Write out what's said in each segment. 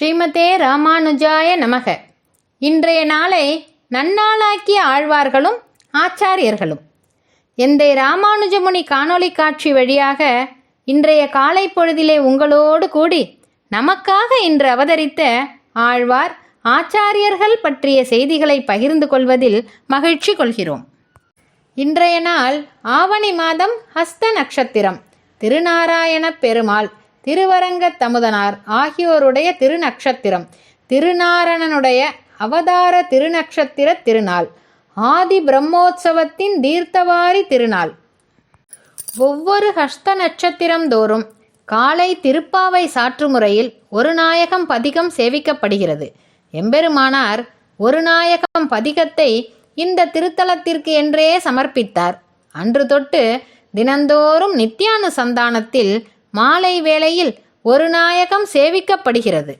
ஸ்ரீமதே ராமானுஜாய நமக. இன்றைய நாளை நன்னாளாக்கிய ஆழ்வார்களும் ஆச்சாரியர்களும். எந்தை ராமானுஜமுனி காணொளி காட்சி வழியாக இன்றைய காலை பொழுதிலே உங்களோடு கூடி நமக்காக இன்று அவதரித்த ஆழ்வார் ஆச்சாரியர்கள் பற்றிய செய்திகளை பகிர்ந்து கொள்வதில் மகிழ்ச்சி கொள்கிறோம். இன்றைய நாள் ஆவணி மாதம் ஹஸ்த நட்சத்திரம். திருநாராயணப் பெருமாள். திருவரங்கத் தமுதனார் ஆகியோருடைய திருநக்ஷத்திரம். திருநாரணனுடைய அவதார திருநக்ஷத்திர திருநாள். ஆதி பிரம்மோற்சவத்தின் தீர்த்தவாரி திருநாள். ஒவ்வொரு ஹஸ்த நட்சத்திரம் தோறும் காலை திருப்பாவை சாற்று முறையில் ஒரு நாயகம் பதிகம் சேவிக்கப்படுகிறது. எம்பெருமானார் ஒரு நாயகம் பதிகத்தை இந்த திருத்தலத்திற்கு என்றே சமர்ப்பித்தார். அன்று தொட்டு தினந்தோறும் நித்யானுசந்தானத்தில் மாலை வேளையில் ஒரு நாயகம் சேவிக்கப்படுகிறது.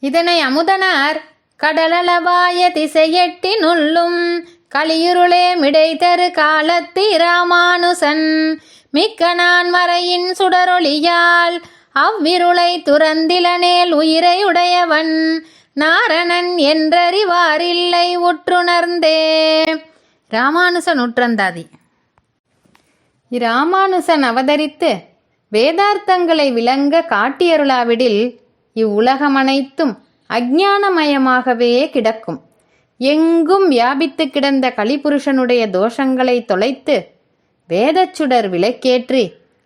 இதனை அமுதனார் கடலளவாய திசையெட்டினுள்ளும் கலியுருளே மிடைதரு காலத்தி ராமானுசன் மிக்க நான் மறையின் சுடரொளியால் அவ்விருளை துறந்திலனேல் உயிரை உடையவன் நாரணன் என்றறிவாரில்லை உற்றுணர்ந்தே. ராமானுசன் உற்றந்தாதி. இராமானுசன் அவதரித்து வேதார்த்தங்களை விளங்க காட்டியருளாவிடில் இவ்வுலகமனைத்தும் அஜானமயமாகவே கிடக்கும். எங்கும் வியாபித்து கிடந்த கலிபுருஷனுடைய தோஷங்களை தொலைத்து வேதச்சுடர் விளக்கேற்றி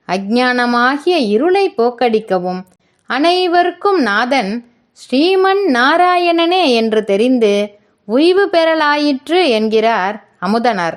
அஜானமாகிய இருளை போக்கடிக்கவும். அனைவருக்கும் நாதன் ஸ்ரீமன் நாராயணனே என்று தெரிந்து உய்வு பெறலாயிற்று என்கிறார் அமுதனார்.